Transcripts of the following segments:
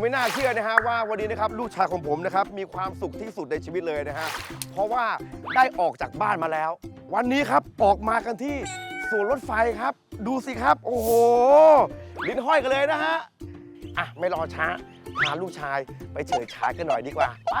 ไม่น่าเชื่อนะฮะว่าวันนี้นะครับลูกชายของผมนะครับมีความสุขที่สุดในชีวิตเลยนะฮะเพราะว่าได้ออกจากบ้านมาแล้ว วันนี้ครับออกมากันที่สวนรถไฟครับ ดูสิครับ โอ้โห ลิ้นห้อยกันเลยนะฮะอะไม่รอช้าพาลูกชายไปเฉิดฉายกันหน่อยดีกว่าไป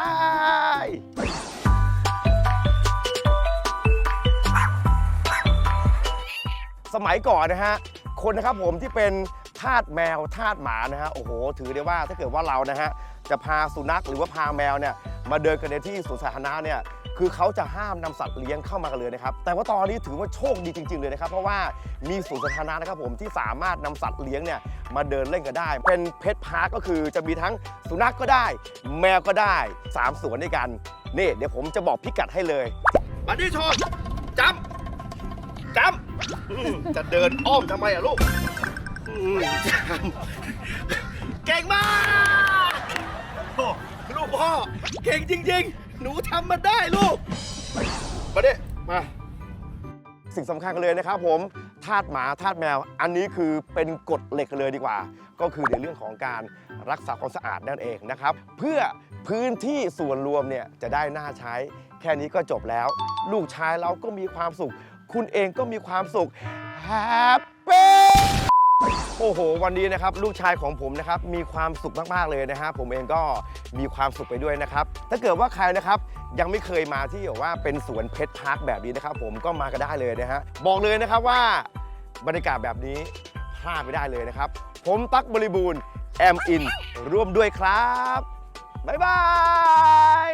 สมัยก่อนนะฮะคนนะครับผมที่เป็น ทาสแมวทาสหมานะฮะโอ้โห ถือได้ว่าถ้าเกิดว่าเรานะฮะจะพาสุนัขหรือว่าพาแมวเนี่ยมาเดินกันในที่สวนสาธารณะเนี่ยคือเขาจะห้ามนำสัตว์เลี้ยงเข้ามากันเลยนะครับแต่ว่าตอนนี้ถือว่าโชคดีจริง ๆ เลยนะครับเพราะว่ามีสวนสาธารณะนะครับผมที่สามารถนำสัตว์เลี้ยงเนี่ยมาเดินเล่นกันได้ เป็นเพชรพาร์คก็คือจะมีทั้งสุนัขก็ได้ แมวก็ได้สามสวนด้วยกันนี่เดี๋ยวผมจะบอกพิกัดให้เลยมาดิชอนจำจำจะเดินอ้อมทำไมอะลูก เก่งมากโอ้ลูกพ่อ เก่งจริง ๆ หนูทำมาได้ลูก มาดิมา สิ่งสำคัญกันเลยนะครับผมทาสหมาทาสแมว อันนี้คือเป็นกฎเหล็กเลยดีกว่า ก็คือในเรื่องของการรักษาความสะอาดนั่นเองนะครับ เพื่อพื้นที่ส่วนรวมเนี่ยจะได้น่าใช้ แค่นี้ก็จบแล้ว ลูกชายเราก็มีความสุข คุณเองก็มีความสุข Happy โอ้โห วันนี้นะครับลูกชายของผมนะครับมีความสุขมากๆเลยนะฮะผมเองก็มีความสุขไปด้วยนะครับ ถ้าเกิดว่าใครนะครับยังไม่เคยมาที่แบบว่าเป็นสวนเพชรพาร์คแบบนี้นะครับ ผมก็มาก็ได้เลยนะฮะบอกเลยนะครับว่าบรรยากาศแบบนี้พลาดไม่ได้เลยนะครับ ผมตั๊กบริบูรณ์แอมอินร่วมด้วยครับบ๊ายบาย